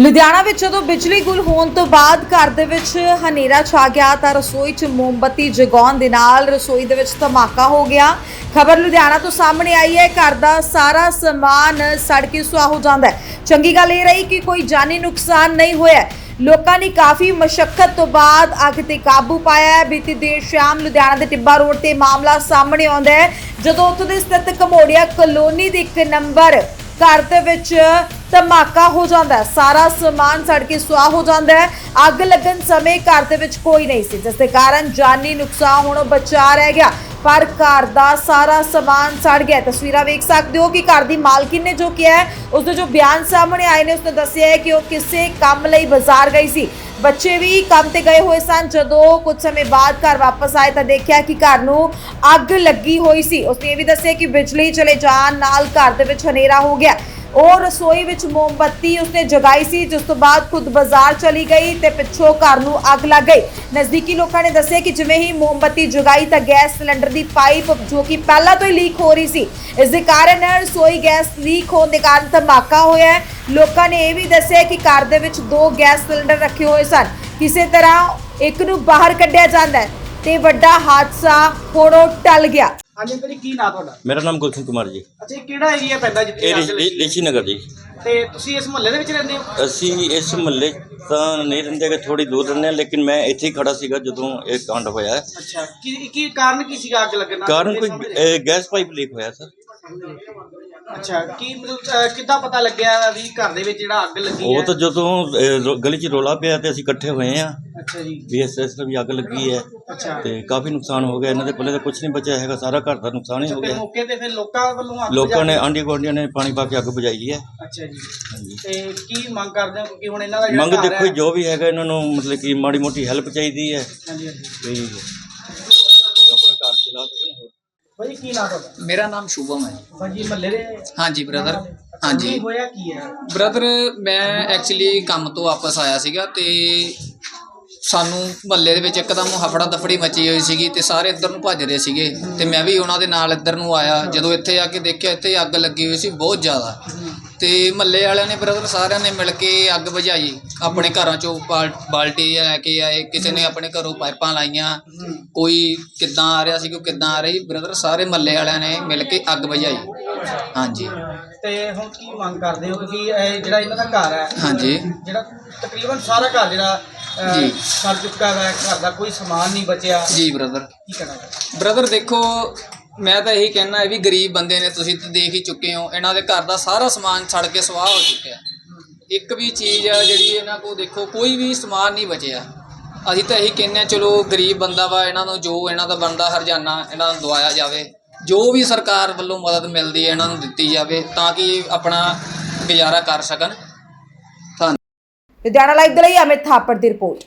ਲੁਧਿਆਣਾ ਵਿੱਚ ਜਦੋਂ ਬਿਜਲੀ ਗੁੱਲ ਹੋਣ ਤੋਂ ਬਾਅਦ ਘਰ ਦੇ ਵਿੱਚ ਹਨੇਰਾ ਛਾ ਗਿਆ ਤਾਂ ਰਸੋਈ 'ਚ ਮੋਮਬੱਤੀ ਜਗਾਉਣ ਦੇ ਨਾਲ ਰਸੋਈ ਦੇ ਵਿੱਚ ਧਮਾਕਾ ਹੋ ਗਿਆ। ਖਬਰ ਲੁਧਿਆਣਾ ਤੋਂ ਸਾਹਮਣੇ ਆਈ ਹੈ, ਘਰ ਦਾ ਸਾਰਾ ਸਮਾਨ ਸੜ ਕੇ ਸੁਆਹ ਹੋ ਜਾਂਦਾ ਹੈ। ਚੰਗੀ ਗੱਲ ਇਹ ਰਹੀ ਕਿ ਕੋਈ ਜਾਨੀ ਨੁਕਸਾਨ ਨਹੀਂ ਹੋਇਆ ਲੋਕਾਂ ਨੇ ਕਾਫੀ ਮਸ਼ੱਕਤ ਤੋਂ ਬਾਅਦ ਅੱਗ ਤੇ ਕਾਬੂ ਪਾਇਆ ਹੈ। ਬੀਤੀ ਦੇਰ ਸ਼ਾਮ ਲੁਧਿਆਣਾ ਦੇ ਟਿੱਬਾ ਰੋਡ ਤੇ ਮਾਮਲਾ ਸਾਹਮਣੇ ਆਉਂਦਾ ਹੈ, ਜਦੋਂ ਉੱਥੋਂ ਦੇ ਸਥਿਤ ਕਮੋੜੀਆ ਕਲੋਨੀ ਦੇ ਇੱਕ ਨੰਬਰ ਘਰ ਦੇ ਵਿੱਚ ਧਮਾਕਾ ਹੋ ਜਾਂਦਾ ਹੈ। ਸਾਰਾ ਸਮਾਨ ਸੜ ਕੇ ਸੁਆਹ ਹੋ ਜਾਂਦਾ ਹੈ। ਅੱਗ ਲੱਗਣ ਸਮੇਂ ਘਰ ਦੇ ਵਿੱਚ ਕੋਈ ਨਹੀਂ ਸੀ, ਜਿਸ ਦੇ ਕਾਰਨ ਜਾਨੀ ਨੁਕਸਾਨ ਹੋਣੋਂ ਬਚਾ ਰਹਿ ਗਿਆ। ਪਰ ਘਰ ਦਾ ਸਾਰਾ ਸਮਾਨ ਸੜ ਗਿਆ। ਤਸਵੀਰਾਂ ਵੇਖ ਸਕਦੇ ਹੋ ਕਿ ਘਰ ਦੀ ਮਾਲਕਿਨ ਨੇ ਜੋ ਕਿਹਾ ਹੈ, ਉਸਦੇ ਜੋ ਬਿਆਨ ਸਾਹਮਣੇ ਆਏ ਨੇ, ਉਸਨੇ ਦੱਸਿਆ ਹੈ ਕਿ ਉਹ ਕਿਸੇ ਕੰਮ ਲਈ ਬਾਜ਼ਾਰ ਗਈ ਸੀ। ਬੱਚੇ ਵੀ ਕੰਮ ਤੇ ਗਏ ਹੋਏ ਸਨ। ਜਦੋਂ ਕੁਝ ਸਮੇਂ ਬਾਅਦ ਘਰ ਵਾਪਸ ਆਏ ਤਾਂ ਦੇਖਿਆ ਕਿ ਘਰ ਨੂੰ ਅੱਗ ਲੱਗੀ ਹੋਈ ਸੀ। ਉਸਨੇ ਇਹ ਵੀ ਦੱਸਿਆ ਕਿ ਬਿਜਲੀ ਚਲੇ ਜਾਣ ਨਾਲ ਘਰ ਦੇ ਵਿੱਚ ਹਨੇਰਾ ਹੋ ਗਿਆ। ਉਹ ਰਸੋਈ ਵਿੱਚ ਮੋਮਬੱਤੀ ਉਸਨੇ ਜਗਾਈ ਸੀ, ਜਿਸ ਤੋਂ ਬਾਅਦ ਖੁਦ ਬਾਜ਼ਾਰ ਚਲੀ ਗਈ ਤੇ ਪਿੱਛੋਂ ਘਰ ਨੂੰ ਅੱਗ ਲੱਗ ਗਈ। ਨਜ਼ਦੀਕੀ ਲੋਕਾਂ ਨੇ ਦੱਸਿਆ ਕਿ ਜਿਵੇਂ ਹੀ ਮੋਮਬੱਤੀ ਜਗਾਈ ਤਾਂ ਗੈਸ ਸਿਲੰਡਰ ਦੀ ਪਾਈਪ, ਜੋ ਕਿ ਪਹਿਲਾਂ ਤੋਂ ਹੀ ਲੀਕ ਹੋ ਰਹੀ ਸੀ, ਇਸ ਦੇ ਕਾਰਨ ਰਸੋਈ ਗੈਸ ਲੀਕ ਹੋਣ ਦੇ ਕਾਰਨ ਧਮਾਕਾ ਹੋਇਆ ਹੈ। ਲੋਕਾਂ ਨੇ ਇਹ ਵੀ ਦੱਸਿਆ ਕਿ ਘਰ ਦੇ ਵਿੱਚ ਦੋ ਗੈਸ ਸਿਲੰਡਰ ਰੱਖੇ ਹੋਏ ਸਨ। ਕਿਸੇ ਤਰ੍ਹਾਂ ਇੱਕ ਨੂੰ ਬਾਹਰ ਕੱਢਿਆ ਜਾਂਦਾ ਹੈ ਤੇ ਵੱਡਾ ਹਾਦਸਾ ਹੋਣੋਂ ਟਲ ਗਿਆ। ਹਾਂਜੀ ਅੰਕਲ ਜੀ ਕੀ ਨਾਂ ਤੁਹਾਡਾ? ਮੇਰਾ ਨਾਮ ਗੁਲਸ਼ਨ ਕੁਮਾਰ ਜੀ। ਅੱਛਾ ਇਹ ਕਿਹੜਾ ਏਰੀਆ ਪੈਂਦਾ ਜਿੱਥੇ ਇਹ ਅੱਗ ਲੱਗੀ? ਰਿਸ਼ੀ ਨਗਰ ਜੀ। ਤੇ ਤੁਸੀਂ ਇਸ ਮੁਹੱਲੇ ਦੇ ਵਿੱਚ ਰਹਿੰਦੇ ਹੋ? ਅਸੀਂ ਇਸ ਮੁਹੱਲੇ 'ਚ ਤਾਂ ਨਹੀਂ ਰਹਿੰਦੇ ਕਿ ਥੋੜੀ ਦੂਰ ਰਹਿੰਦੇ ਹਾਂ ਲੇਕਿਨ ਮੈਂ ਇੱਥੇ ਹੀ ਖੜਾ ਸੀਗਾ ਜਦੋਂ ਇਹ ਕਾਂਡ ਹੋਇਆ। ਅੱਛਾ ਕੀ ਕੀ ਕਾਰਨ ਕੀ ਸੀਗਾ ਅੱਗ ਲੱਗਣ ਦਾ ਕਾਰਨ ਕੋਈ ਇਹ ਗੈਸ ਪਾਈਪ ਲੀਕ ਹੋਇਆ ਸਰ। ਅੱਛਾ ਕੀ ਮਤਲਬ ਕਿੱਦਾਂ ਪਤਾ ਲੱਗਿਆ ਵੀ ਘਰ ਦੇ ਵਿੱਚ ਜਿਹੜਾ ਅੱਗ ਲੱਗੀ ਉਹ ਹੈ? ਤਾਂ ਜਦੋਂ ਇਹ ਰੋ- ਗਲੀ 'ਚ ਰੋਲਾ ਪਿਆ ਤੇ ਅਸੀਂ ਇਕੱਠੇ ਹੋਏ ਆ ਅੱਛਾ ਜੀ। ਤਰ੍ਹਾਂ ਵੀ ਅੱਗ ਲੱਗੀ ਹੈ। ਅੱਛਾ। ਤੇ ਕਾਫੀ ਨੁਕਸਾਨ ਹੋ ਗਿਆ। ਇਹਨਾਂ ਦੇ ਪੱਲੇ ਤਾਂ ਕੁਝ ਨਹੀਂ ਬਚਿਆ ਹੈਗਾ। ਸਾਰਾ ਘਰ ਦਾ ਨੁਕਸਾਨ ਹੀ ਹੋ ਗਿਆ। ਮੌਕੇ ਤੇ ਫਿਰ ਲੋਕਾਂ ਵੱਲੋਂ ਅੱਗ ਲੋਕਾਂ ਨੇ ਬੁਝਾ- ਆਂਢੀ ਗੁਆਂਢੀਆਂ ਨੇ ਪਾਣੀ ਪਾ ਕੇ ਅੱਗ ਬੁਝਾਈ ਹੈ। ਅੱਛਾ ਜੀ। ਹਾਂਜੀ। ਤੇ ਕੀ ਮੰਗ ਕਰਦੇ ਹੋ? ਕਿਉਂਕਿ ਹੁਣ ਇਹਨਾਂ ਦਾ ਮੰਗ ਘਰ ਦੇਖੋ ਹੈ- ਜੋ ਵੀ ਹੈਗਾ ਇਹਨਾਂ ਨੂੰ ਮਤਲਬ ਕਿ ਮਾੜੀ ਮੋਟੀ ਹੈਲਪ ਚਾਹੀਦੀ ਹੈ। ਹਾਂਜੀ ਹਾਂਜੀ। ਵੀ ਆਪਣਾ ਘਰ ਚਲਾ ਸਕਣ ਭਾਜੀ ਕੀ ਨਾਂ ਤੁਹਾਡਾ? ਮੇਰਾ ਨਾਮ ਸ਼ੁਭਮ ਹੈ ਭਾਜੀ ਮਹੱਲੇ ਦੇ ਹਾਂਜੀ ਬ੍ਰਦਰ ਕੀ ਹਾਂਜੀ। ਹੋਇਆ ਕੀ ਹੈ? ਬ੍ਰਦਰ ਮੈਂ ਐਕਚੁਅਲੀ ਕੰਮ ਤੋਂ ਵਾਪਸ ਆਇਆ ਸੀਗਾ ਤੇ ਸਾਨੂੰ ਮਹੱਲੇ ਦੇ ਵਿੱਚ ਇੱਕਦਮ ਹਫੜਾ ਦਫੜੀ ਮਚੀ ਹੋਈ ਸੀਗੀ ਤੇ ਸਾਰੇ ਇੱਧਰ ਨੂੰ ਭੱਜ ਰਹੇ ਸੀਗੇ ਤੇ ਮੈਂ ਵੀ ਉਹਨਾਂ ਦੇ ਨਾਲ ਇੱਧਰ ਨੂੰ ਆਇਆ। ਜਦੋਂ ਇੱਥੇ ਆ ਕੇ ਦੇਖਿਆ ਇੱਥੇ ਅੱਗ ਲੱਗੀ ਹੋਈ ਸੀ ਬਹੁਤ ਜ਼ਿਆਦਾ। ਤੇ ਮਹੱਲੇ ਵਾਲਿਆਂ ਨੇ ਬ੍ਰਦਰ ਸਾਰਿਆਂ ਨੇ ਮਿਲ ਕੇ ਅੱਗ ਬੁਝਾਈ। ਆਪਣੇ ਘਰਾਂ ਚੋਂ ਬਾਲ- ਬਾਲਟੀ ਲੈ ਕੇ ਆਏ ਕਿਸੇ ਨੇ ਆਪਣੇ ਘਰੋਂ ਪਾਈਪਾਂ ਲਾਈਆਂ। ਕੋਈ ਕਿੱਦਾਂ ਆ ਰਿਹਾ ਸੀ ਕੋਈ ਕਿੱਦਾਂ ਆ ਰਹੀ ਬ੍ਰਦਰ ਸਾਰੇ ਮਹੱਲੇ ਵਾਲਿਆਂ ਨੇ ਮਿਲ ਕੇ ਅੱਗ ਬੁਝਾਈ। ਹਾਂਜੀ। ਤੇ ਹੁਣ ਕੀ ਮੰਗ ਕਰਦੇ ਹੋ? ਕਿ ਇਹ ਜਿਹੜਾ ਇਹਨਾਂ ਦਾ ਘਰ ਹੈ ਹਾਂਜੀ। ਜਿਹੜਾ ਤਕਰੀਬਨ ਸਾਰਾ ਘਰ ਜਿਹੜਾ ਅਹ, ਜੀ। ਸੜ ਚੁੱਕਾ ਹੈ ਘਰ ਦਾ ਕੋਈ ਸਮਾਨ ਨਹੀਂ ਬਚਿਆ। ਜੀ ਬ੍ਰਦਰ। ਕੀ ਕਹਿਣਾ ਚਾਹੁੰਦੇ ਬ੍ਰਦਰ ਦੇਖੋ ਮੈਂ ਤਾਂ ਇਹੀ ਕਹਿਣਾ ਹੈ ਵੀ ਗਰੀਬ ਬੰਦੇ ਨੇ ਤੁਸੀਂ ਤਾਂ ਦੇਖ ਹੀ ਚੁੱਕੇ ਹੋ ਇਹਨਾਂ ਦੇ ਘਰ ਦਾ ਸਾਰਾ ਸਮਾਨ ਸੜ ਕੇ ਸਵਾਹ ਹੋ ਚੁੱਕਿਆ। ਇੱਕ ਵੀ ਚੀਜ਼ ਆ ਜਿਹੜੀ ਇਹਨਾਂ ਕੋਲ ਦੇਖੋ, ਕੋਈ ਵੀ ਸਮਾਨ ਨਹੀਂ ਬਚਿਆ। ਅਸੀਂ ਤਾਂ ਇਹੀ ਕਹਿੰਦੇ ਹਾਂ, ਚਲੋ ਗਰੀਬ ਬੰਦਾ ਵਾ, ਇਹਨਾਂ ਨੂੰ ਜੋ ਇਹਨਾਂ ਦਾ ਬਣਦਾ ਹਰਜਾਨਾ, ਇਹਨਾਂ ਨੂੰ ਦਵਾਇਆ ਜਾਵੇ। ਜੋ ਵੀ ਸਰਕਾਰ ਵੱਲੋਂ ਮਦਦ ਮਿਲਦੀ ਹੈ, ਇਹਨਾਂ ਨੂੰ ਦਿੱਤੀ ਜਾਵੇ, ਤਾਂ ਕਿ ਆਪਣਾ ਗੁਜ਼ਾਰਾ ਕਰ ਸਕਣ। ਧੰਨ ਲੁਧਿਆਣਾ ਲਾਈਵ ਦੇ ਲਈ ਅਮਿਤ ਥਾਪੜ ਦੀ ਰਿਪੋਰਟ।